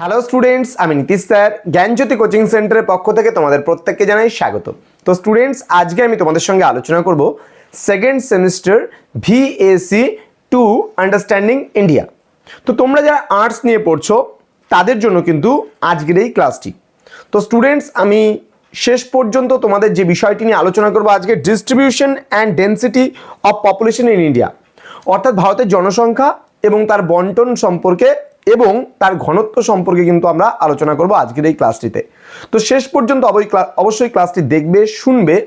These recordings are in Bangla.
হ্যালো স্টুডেন্টস আমি নীতিশ স্যার। জ্ঞানজ্যোতি কোচিং সেন্টারের পক্ষ থেকে তোমাদের প্রত্যেককে জানাই স্বাগত। তো স্টুডেন্টস আজকে আমি তোমাদের সঙ্গে আলোচনা করব second semester VAC two understanding India তো, তোমরা যারা আর্টস নিয়ে পড়ছো, তাদের জন্য কিন্তু আজকের এই ক্লাসটি তো স্টুডেন্টস আমি শেষ পর্যন্ত তোমাদের যে বিষয়টি নিয়ে আলোচনা করব আজকে distribution and density of population in India অর্থাৎ ভারতের জনসংখ্যা এবং তার বন্টন সম্পর্কে এবং তার ঘনত্ব সম্পর্কে কিন্তু আমরা আলোচনা করব আজকের এই ক্লাসটিতে। তো শেষ পর্যন্ত অবশ্যই ক্লা- অবশ্যই ক্লাসটি দেখবে, শুনবে।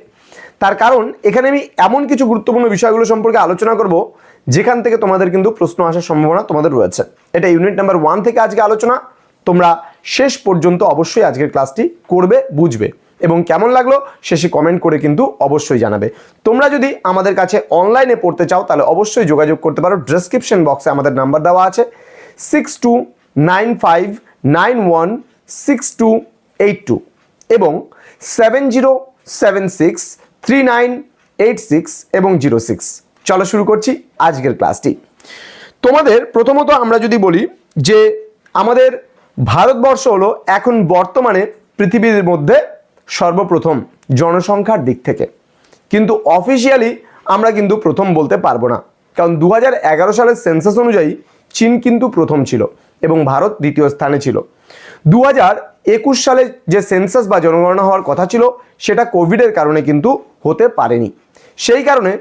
তার কারণ, এখানে আমি এমন কিছু গুরুত্বপূর্ণ বিষয়গুলো সম্পর্কে আলোচনা করব, যেখান থেকে তোমাদের কিন্তু প্রশ্ন আসার সম্ভাবনা তোমাদের রয়েছে। এটা ইউনিট নাম্বার ওয়ান থেকে আজকে আলোচনা। তোমরা শেষ পর্যন্ত অবশ্যই আজকের ক্লাসটি করবে, বুঝবে। এবং কেমন লাগল শেষে কমেন্ট করে কিন্তু অবশ্যই জানাবে। তোমরা যদি আমাদের কাছে অনলাইনে পড়তে চাও, তাহলে অবশ্যই যোগাযোগ করতে পারো। ডেসক্রিপশন বক্সে আমাদের নাম্বার দেওয়া আছে। Six two nine five nine one six two eight two এবং seven zero seven six three nine eight six এবং জিরো সিক্স চলো শুরু করছি আজকের ক্লাসটি। তোমাদের প্রথমত আমরা যদি বলি যে আমাদের ভারতবর্ষ হলো এখন বর্তমানে পৃথিবীর মধ্যে সর্বপ্রথম জনসংখ্যার দিক থেকে। কিন্তু অফিসিয়ালি আমরা কিন্তু প্রথম বলতে পারব না। কারণ দু হাজার এগারো সালের সেন্সাস অনুযায়ী চীন কিন্তু প্রথম ছিল এবং ভারত দ্বিতীয় স্থানে ছিল। দু একুশ সালে যে সেন্সাস বা জনগণনা হওয়ার কথা ছিল, সেটা কোভিডের কারণে কিন্তু হতে পারেনি। সেই কারণে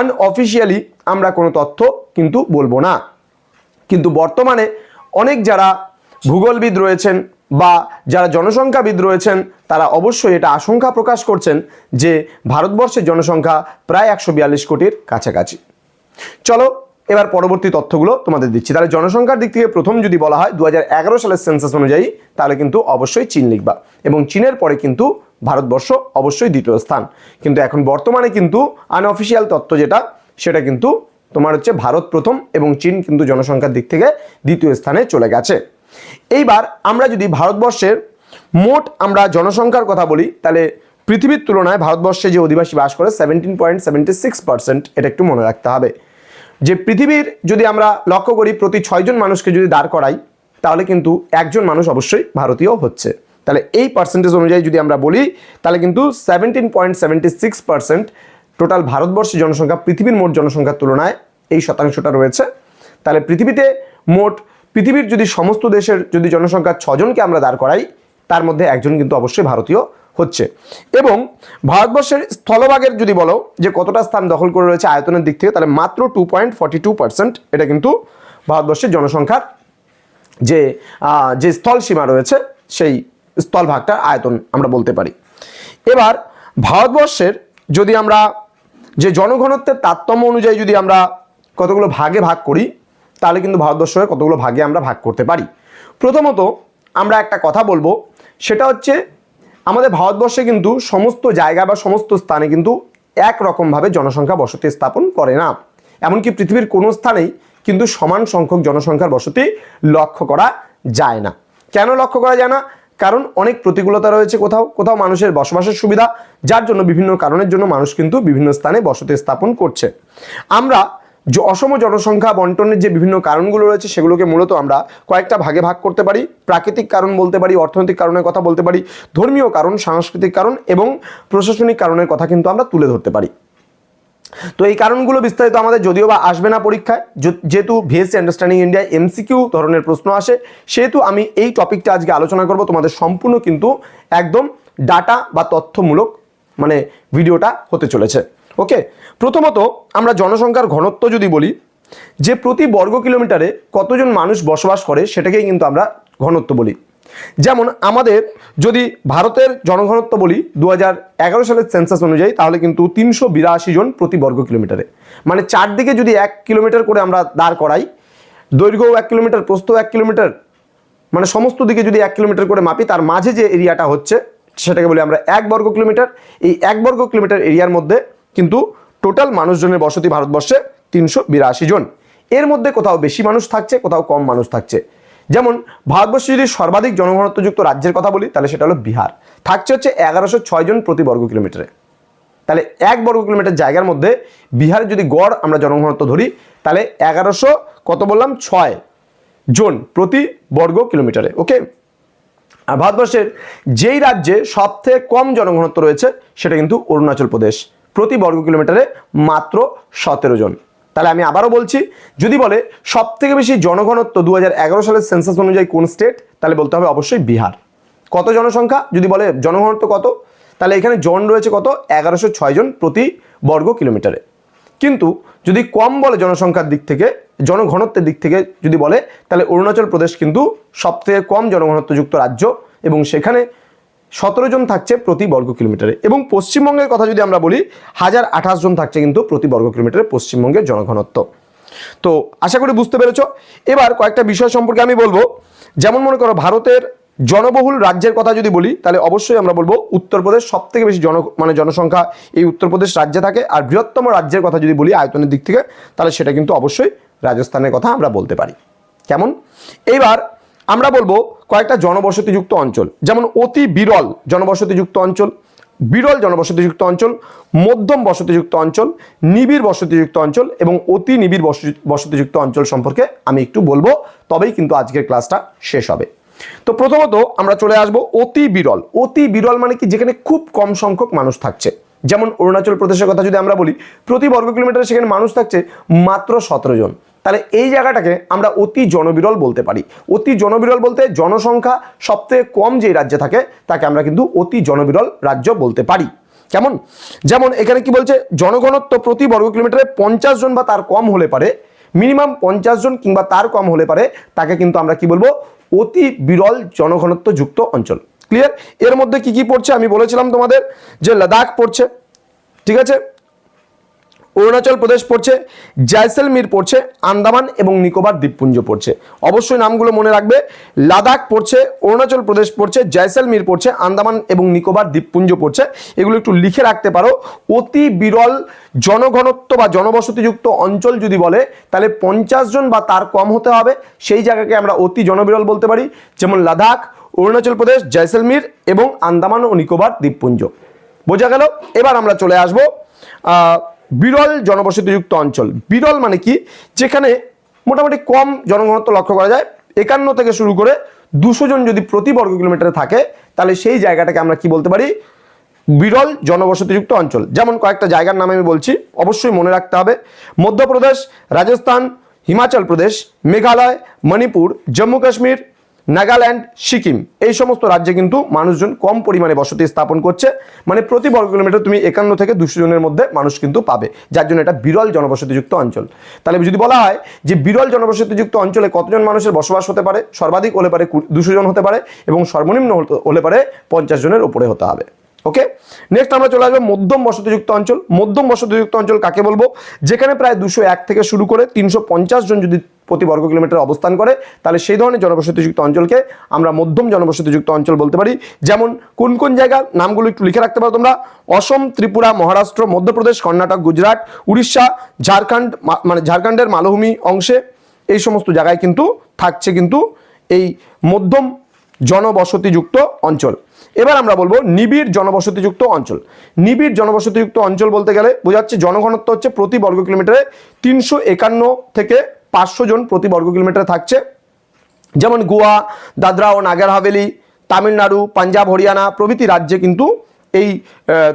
আনঅফিসিয়ালি আমরা কোনো তথ্য কিন্তু বলব না। কিন্তু বর্তমানে অনেক যারা ভূগোলবিদ রয়েছেন বা যারা জনসংখ্যাবিদ রয়েছেন, তারা অবশ্যই এটা আশঙ্কা প্রকাশ করছেন যে ভারতবর্ষের জনসংখ্যা প্রায় একশো বিয়াল্লিশ কোটির কাছাকাছি। চলো এবার পরবর্তী তথ্যগুলো তোমাদের দিচ্ছি। তাহলে জনসংখ্যার দিক থেকে প্রথম যদি বলা হয় দু হাজার এগারো সালের সেন্সাস অনুযায়ী, তাহলে কিন্তু অবশ্যই চীন লিখবা। এবং চীনের পরে কিন্তু ভারতবর্ষ অবশ্যই দ্বিতীয় স্থান। কিন্তু এখন বর্তমানে কিন্তু আনঅফিসিয়াল তথ্য যেটা, সেটা কিন্তু তোমার হচ্ছে ভারত প্রথম এবং চীন কিন্তু জনসংখ্যার দিক থেকে দ্বিতীয় স্থানে চলে গেছে। এইবার আমরা যদি ভারতবর্ষের মোট আমরা জনসংখ্যার কথা বলি, তাহলে পৃথিবীর তুলনায় ভারতবর্ষে যে অধিবাসী বাস করে seventeen point seventy six percent এটা একটু মনে রাখতে হবে। যে পৃথিবীর যদি আমরা লক্ষ্য করি প্রতি ছয়জন মানুষকে যদি দাঁড় করাই, তাহলে কিন্তু একজন মানুষ অবশ্যই ভারতীয় হচ্ছে। তাহলে এই পার্সেন্টেজ অনুযায়ী যদি আমরা বলি, তাহলে কিন্তু seventeen point seventy six percent total ভারতবর্ষের জনসংখ্যা, পৃথিবীর মোট জনসংখ্যার তুলনায় এই শতাংশটা রয়েছে। তাহলে পৃথিবীতে মোট, পৃথিবীর যদি সমস্ত দেশের যদি জনসংখ্যা ছজনকে আমরা দাঁড় করাই তার মধ্যে একজন কিন্তু অবশ্যই ভারতীয় হচ্ছে। এবং ভারতবর্ষের স্থলভাগের যদি বলো যে কতটা স্থান দখল করে রয়েছে আয়তনের দিক থেকে, তাহলে মাত্র two point forty two percent এটা কিন্তু ভারতবর্ষের জনসংখ্যার যে যে স্থল সীমা রয়েছে, সেই স্থলভাগটার আয়তন আমরা বলতে পারি। এবার ভারতবর্ষের যদি আমরা যে জনঘনত্বের তারতম্য অনুযায়ী যদি আমরা কতগুলো ভাগে ভাগ করি, তাহলে কিন্তু ভারতবর্ষকে কতগুলো ভাগে আমরা ভাগ করতে পারি। প্রথমত আমরা একটা কথা বলব সেটা হচ্ছে আমাদের ভারতবর্ষে কিন্তু সমস্ত জায়গা বা সমস্ত স্থানে কিন্তু একরকমভাবে জনসংখ্যা বসতি স্থাপন করে না। এমনকি পৃথিবীর কোনো স্থানেই কিন্তু সমান সংখ্যক জনসংখ্যার বসতি লক্ষ্য করা যায় না। কেন লক্ষ্য করা যায় না? কারণ অনেক প্রতিকূলতা রয়েছে কোথাও কোথাও মানুষের বসবাসের সুবিধা, যার জন্য বিভিন্ন কারণের জন্য মানুষ কিন্তু বিভিন্ন স্থানে বসতি স্থাপন করছে। আমরা যে অসম জনসংখ্যা বন্টনের যে বিভিন্ন কারণগুলো রয়েছে, সেগুলোকে মূলত আমরা কয়েকটা ভাগে ভাগ করতে পারি। প্রাকৃতিক কারণ বলতে পারি, অর্থনৈতিক কারণের কথা বলতে পারি, ধর্মীয় কারণ, সাংস্কৃতিক কারণ এবং প্রশাসনিক কারণের কথা কিন্তু আমরা তুলে ধরতে পারি। তো এই কারণগুলো বিস্তারিত আমাদের যদিও বা আসবে না পরীক্ষায় যেহেতু ভিএসসি আন্ডারস্ট্যান্ডিং ইন্ডিয়া এমসিকিউ ধরনের প্রশ্ন আসে, সেহেতু আমি এই টপিকটা আজকে আলোচনা করব। তোমাদের সম্পূর্ণ কিন্তু একদম ডাটা বা তথ্যমূলক মানে ভিডিওটা হতে চলেছে। ওকে? প্রথমত, আমরা জনসংখ্যার ঘনত্ব যদি বলি, যে প্রতি বর্গ কিলোমিটারে কতজন মানুষ বসবাস করে সেটাকেই কিন্তু আমরা ঘনত্ব বলি। যেমন, আমাদের যদি ভারতের জনঘনত্ব বলি দু হাজার এগারো সালের সেন্সাস অনুযায়ী, তাহলে কিন্তু তিনশো বিরাশি জন প্রতি বর্গ কিলোমিটারে। মানে চারদিকে যদি এক কিলোমিটার করে আমরা দাঁড় করাই দৈর্ঘ্য এক কিলোমিটার, প্রস্থও এক কিলোমিটার মানে সমস্ত দিকে যদি এক কিলোমিটার করে মাপি, তার মাঝে যে এরিয়াটা হচ্ছে, সেটাকে বলি আমরা এক বর্গ কিলোমিটার। এই এক বর্গ কিলোমিটার এরিয়ার মধ্যে কিন্তু টোটাল মানুষজনের বসতি ভারতবর্ষে তিনশো বিরাশি জন। এর মধ্যে কোথাও বেশি মানুষ থাকছে, কোথাও কম মানুষ থাকছে। যেমন, ভারতবর্ষে যদি সর্বাধিক জনঘনত্বযুক্ত রাজ্যের কথা বলি, তাহলে সেটা হলো বিহার। থাকছে হচ্ছে এগারোশো ছয় জন প্রতি বর্গ কিলোমিটারে। তাহলে এক বর্গ কিলোমিটার জায়গার মধ্যে বিহারের যদি গড় আমরা জনঘনত্ব ধরি, তাহলে এগারোশো কত বললাম? ছয় জন প্রতি বর্গ কিলোমিটারে ওকে আর ভারতবর্ষের যেই রাজ্যে সবথেকে কম জনঘনত্ব রয়েছে, সেটা কিন্তু অরুণাচল প্রদেশ। প্রতি বর্গ কিলোমিটারে মাত্র সতেরো জন। তাহলে আমি আবারও বলছি, যদি বলে সব থেকে বেশি জনঘনত্ব দু হাজার এগারো সালের সেন্সাস অনুযায়ী কোন স্টেট, তাহলে বলতে হবে অবশ্যই বিহার। কত জনসংখ্যা? যদি বলে জনঘনত্ব কত, তাহলে এখানে জন রয়েছে কত? এগারোশো ছয় জন প্রতি বর্গ কিলোমিটারে। কিন্তু যদি কম বলে জনসংখ্যার দিক থেকে, জনঘনত্বের দিক থেকে যদি বলে, তাহলে অরুণাচল প্রদেশ কিন্তু সবথেকে কম জনঘনত্বযুক্ত রাজ্য এবং সেখানে সতেরো জন থাকছে প্রতি বর্গ কিলোমিটারে। এবং পশ্চিমবঙ্গের কথা যদি আমরা বলি, হাজার আঠাশ জন থাকছে কিন্তু প্রতি বর্গ কিলোমিটারে পশ্চিমবঙ্গের জনঘনত্ব। তো আশা করি বুঝতে পেরেছ। এবার কয়েকটা বিষয় সম্পর্কে আমি বলব। যেমন মনে করো, ভারতের জনবহুল রাজ্যের কথা যদি বলি, তাহলে অবশ্যই আমরা বলব উত্তরপ্রদেশ সব থেকে বেশি জন মানে জনসংখ্যা এই উত্তরপ্রদেশ রাজ্যে থাকে। আর বৃহত্তম রাজ্যের কথা যদি বলি, আয়তনের দিক থেকে, তাহলে সেটা কিন্তু অবশ্যই রাজস্থানের কথা আমরা বলতে পারি। কেমন? এইবার আমরা বলব কয়েকটা জনবসতিযুক্ত অঞ্চল, যেমন অতি বিরল জনবসতিযুক্ত অঞ্চল, বিরল জনবসতিযুক্ত অঞ্চল, মধ্যম বসতিযুক্ত অঞ্চল, নিবিড় বসতিযুক্ত অঞ্চল এবং অতি নিবিড় বসতি- বসতিযুক্ত অঞ্চল সম্পর্কে আমি একটু বলব, তবেই কিন্তু আজকের ক্লাসটা শেষ হবে। তো প্রথমত আমরা চলে আসব অতি বিরল। অতি বিরল মানে কি? যেখানে খুব কম সংখ্যক মানুষ থাকছে। যেমন অরুণাচল প্রদেশের কথা যদি আমরা বলি, প্রতি বর্গ কিলোমিটারে সেখানে মানুষ থাকছে মাত্র সতেরো জন। তাহলে এই জায়গাটাকে আমরা অতি জনবিরল বলতে পারি। অতি জনবিরল বলতে জনসংখ্যা সবথেকে কম যে রাজ্যে থাকে, তাকে আমরা কিন্তু অতি জনবিরল রাজ্য বলতে পারি। কেমন? যেমন এখানে কি বলছে, জনঘনত্ব প্রতি বর্গ কিলোমিটারে পঞ্চাশ জন বা তার কম হলে পারে, মিনিমাম পঞ্চাশ জন কিংবা তার কম হলে পারে, তাকে কিন্তু আমরা কি বলব, অতি বিরল জনঘনত্ব যুক্ত অঞ্চল। ক্লিয়ার এর মধ্যে কি কি পড়ছে? আমি বলেছিলাম তোমাদের যে লাদাখ পড়ছে, ঠিক আছে? অরুণাচল প্রদেশ পড়ছে, জয়সলমীর পড়ছে, আন্দামান এবং নিকোবর দ্বীপপুঞ্জ পড়ছে। অবশ্যই নামগুলো মনে রাখবে। লাদাখ পড়ছে, অরুণাচল প্রদেশ পড়ছে, জয়সলমীর পড়ছে, আন্দামান এবং নিকোবর দ্বীপপুঞ্জ পড়ছে। এগুলো একটু লিখে রাখতে পারো। অতি বিরল জনঘনত্ব বা জনবসতিযুক্ত অঞ্চল যদি বলে, তাহলে পঞ্চাশ জন বা তার কম হতে হবে। সেই জায়গাকে আমরা অতি জনবিরল বলতে পারি। যেমন লাদাখ অরুণাচল প্রদেশ, জয়সলমীর এবং আন্দামান ও নিকোবর দ্বীপপুঞ্জ। বোঝা গেল? এবার আমরা চলে আসব বিরল জনবসতিযুক্ত অঞ্চল। বিরল মানে কি? যেখানে মোটামুটি কম জনঘনত্ব লক্ষ্য করা যায়। একান্ন থেকে শুরু করে দুশো জন যদি প্রতি বর্গ কিলোমিটারে থাকে, তাহলে সেই জায়গাটাকে আমরা কি বলতে পারি? বিরল জনবসতিযুক্ত অঞ্চল। যেমন কয়েকটা জায়গার নামে আমি বলছি, অবশ্যই মনে রাখতে হবে। মধ্যপ্রদেশ, রাজস্থান, হিমাচল প্রদেশ, মেঘালয়, মণিপুর, জম্মু কাশ্মীর নাগাল্যান্ড, সিকিম, এই সমস্ত রাজ্যে কিন্তু মানুষজন কম পরিমাণে বসতি স্থাপন করছে। মানে প্রতি বর্গ কিলোমিটার তুমি একান্ন থেকে দুশো জনের মধ্যে মানুষ কিন্তু পাবে, যার জন্য এটা বিরল জনবসতিযুক্ত অঞ্চল। তাহলে যদি বলা হয় যে বিরল জনবসতিযুক্ত অঞ্চলে কতজন মানুষের বসবাস হতে পারে? সর্বাধিক হলে পারে দুশো জন হতে পারে এবং সর্বনিম্ন হলে পারে পঞ্চাশ জনের উপরে হতে হবে। ওকে নেক্সট আমরা চলে আসব মধ্যম বসতিযুক্ত অঞ্চল। মধ্যম বসতিযুক্ত অঞ্চল কাকে বলব? যেখানে প্রায় দুশো এক থেকে শুরু করে তিনশো পঞ্চাশ জন যদি প্রতি বর্গ কিলোমিটার অবস্থান করে, তাহলে সেই ধরনের জনবসতিযুক্ত অঞ্চলকে আমরা মধ্যম জনবসতিযুক্ত অঞ্চল বলতে পারি। যেমন কোন কোন জায়গা? নামগুলো একটু লিখে রাখতে পারো তোমরা। অসম, ত্রিপুরা, মহারাষ্ট্র, মধ্যপ্রদেশ, কর্ণাটক, গুজরাট, উড়িষ্যা, ঝাড়খণ্ড মানে ঝাড়খণ্ডের মালভূমি অংশে এই সমস্ত জায়গায় কিন্তু থাকছে কিন্তু এই মধ্যম জনবসতিযুক্ত অঞ্চল। এবার আমরা বলব নিবিড় জনবসতিযুক্ত অঞ্চল। নিবিড় জনবসতিযুক্ত অঞ্চল বলতে গেলে বোঝাচ্ছে জনঘনত্ব হচ্ছে প্রতি বর্গ কিলোমিটারে তিনশো একান্ন থেকে পাঁচশো জন প্রতি বর্গ কিলোমিটারে থাকছে। যেমন গোয়া দাদরা ও নাগার হাভেলি, তামিলনাড়ু, পাঞ্জাব, হরিয়ানা প্রভৃতি রাজ্যে কিন্তু এই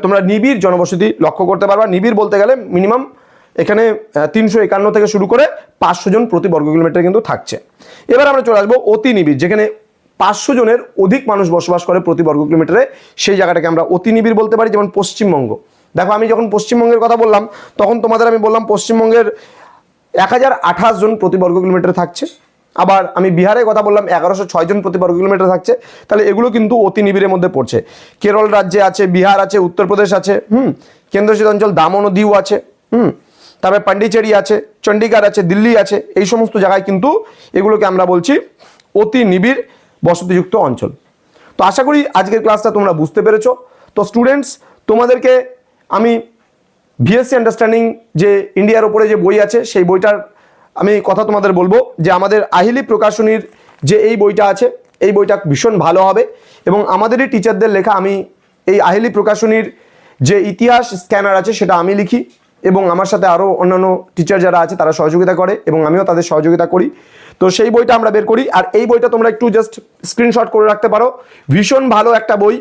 তোমরা নিবিড় জনবসতি লক্ষ্য করতে পারবা। নিবিড় বলতে গেলে মিনিমাম এখানে তিনশো একান্ন থেকে শুরু করে পাঁচশো জন প্রতি বর্গ কিলোমিটার কিন্তু থাকছে। এবার আমরা চলে আসব অতি নিবিড়, যেখানে পাঁচশো জনের অধিক মানুষ বসবাস করে প্রতি বর্গ কিলোমিটারে, সেই জায়গাটাকে আমরা অতি নিবিড় বলতে পারি, যেমন পশ্চিমবঙ্গ। দেখো, আমি যখন পশ্চিমবঙ্গের কথা বললাম, তখন তোমাদের আমি বললাম পশ্চিমবঙ্গের এক হাজার আঠাশ জন প্রতি বর্গ কিলোমিটার থাকছে। আবার আমি বিহারের কথা বললাম, এগারোশো ছয় জন প্রতি বর্গ কিলোমিটার থাকছে। তাহলে এগুলো কিন্তু অতি নিবিড়ের মধ্যে পড়ছে। কেরল রাজ্যে আছে, বিহার আছে, উত্তরপ্রদেশ আছে, হুম, কেন্দ্রশাসিত অঞ্চল দামন ও দিউ আছে, হুম, তারপরে পান্ডিচেরি আছে চণ্ডীগড় আছে, দিল্লি আছে, এই সমস্ত জায়গায় কিন্তু এগুলোকে আমরা বলছি অতি নিবিড় বসতিযুক্ত অঞ্চল। তো আশা করি আজকের ক্লাসটা তোমরা বুঝতে পেরেছ। তো স্টুডেন্টস তোমাদেরকে আমি ভিএসসি আন্ডারস্ট্যান্ডিং যে ইন্ডিয়ার ওপরে যে বই আছে, সেই বইটার আমি কথা তোমাদের বলব যে আমাদের আহিলি প্রকাশনীর যে এই বইটা আছে, এই বইটা ভীষণ ভালো হবে এবং আমাদেরই টিচারদের লেখা আমি এই আহিলি প্রকাশনীর যে ইতিহাস স্ক্যানার আছে, সেটা আমি লিখি এবং আমার সাথে আরও অন্যান্য টিচার যারা আছে, তারা সহযোগিতা করে এবং আমিও তাদের সহযোগিতা করি। তো সেই বইটা আমরা বের করি, আর এই বইটা তোমরা একটু জাস্ট স্ক্রিনশট করে রাখতে পারো। ভীষণ ভালো একটা বই,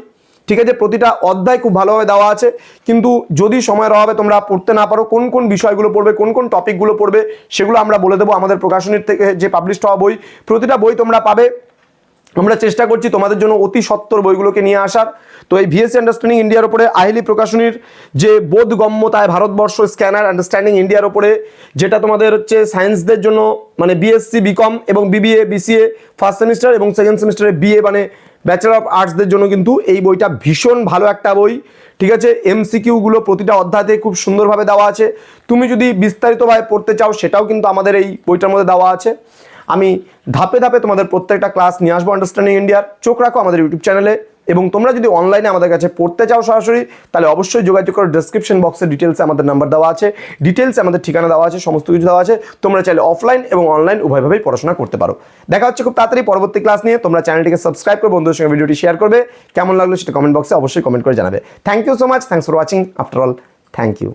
ঠিক আছে? প্রতিটা অধ্যায় খুব ভালোভাবে দেওয়া আছে, কিন্তু যদি সময়ের অভাবে তোমরা পড়তে না পারো, কোন কোন বিষয়গুলো পড়বে, কোন কোন টপিকগুলো পড়বে, সেগুলো আমরা বলে দেবো আমাদের প্রকাশনীর থেকে যে পাবলিশ হওয়া বই। প্রতিটা বই তোমরা পাবে। আমরা চেষ্টা করছি তোমাদের জন্য অতি সত্তর বইগুলোকে নিয়ে আসার। তো এই ভিএসসি আন্ডারস্ট্যান্ডিং ইন্ডিয়ার উপরে আহেলি প্রকাশনীর যে বোধগম্যতায় ভারতবর্ষ স্ক্যানার আন্ডারস্ট্যান্ডিং ইন্ডিয়ার উপরে, যেটা তোমাদের হচ্ছে সায়েন্সদের জন্য মানে বিএসসি বিকম এবং বিবিএ বিসিএ ফার্স্ট সেমিস্টার এবং সেকেন্ড সেমিস্টারে বিএ মানে ব্যাচেলর অফ আর্টসদের জন্য কিন্তু এই বইটা ভীষণ ভালো একটা বই। ঠিক আছে? এমসিকিউগুলো প্রতিটা অধ্যায়তে খুব সুন্দরভাবে দেওয়া আছে। তুমি যদি বিস্তারিতভাবে পড়তে চাও, সেটাও কিন্তু আমাদের এই বইটার মধ্যে দেওয়া আছে। আমি ধাপে ধাপে তোমাদের প্রত্যেকটা ক্লাস নিয়ে আসব আন্ডারস্ট্যান্ডিং ইন্ডিয়ার চোখ রাখো আমাদের ইউটিউব চ্যানেলে এবং তোমরা যদি অনলাইনে আমাদের কাছে পড়তে চাও সরাসরি, তাহলে অবশ্যই যোগাযোগ করো। ডেসক্রিপশন বক্সে ডিটেলসে আমাদের নাম্বার দেওয়া আছে। ডিটেলসে আমাদের ঠিকানা দেওয়া আছে, সমস্ত কিছু দেওয়া আছে। তোমরা চাইলে অফলাইন এবং অনলাইন উভয়ভাবেই পড়াশোনা করতে পারো। দেখা হচ্ছে খুব তাড়াতাড়ি পরবর্তী ক্লাস নিয়ে। তোমরা চ্যানেলটিকে সাবস্ক্রাইব করে, বন্ধুদের সঙ্গে ভিডিওটি শেয়ার করবে। কেমন লাগল সেটা কমেন্ট বক্সে অবশ্যই কমেন্ট করে জানাবে। Thank you so much thanks for watching after all thank you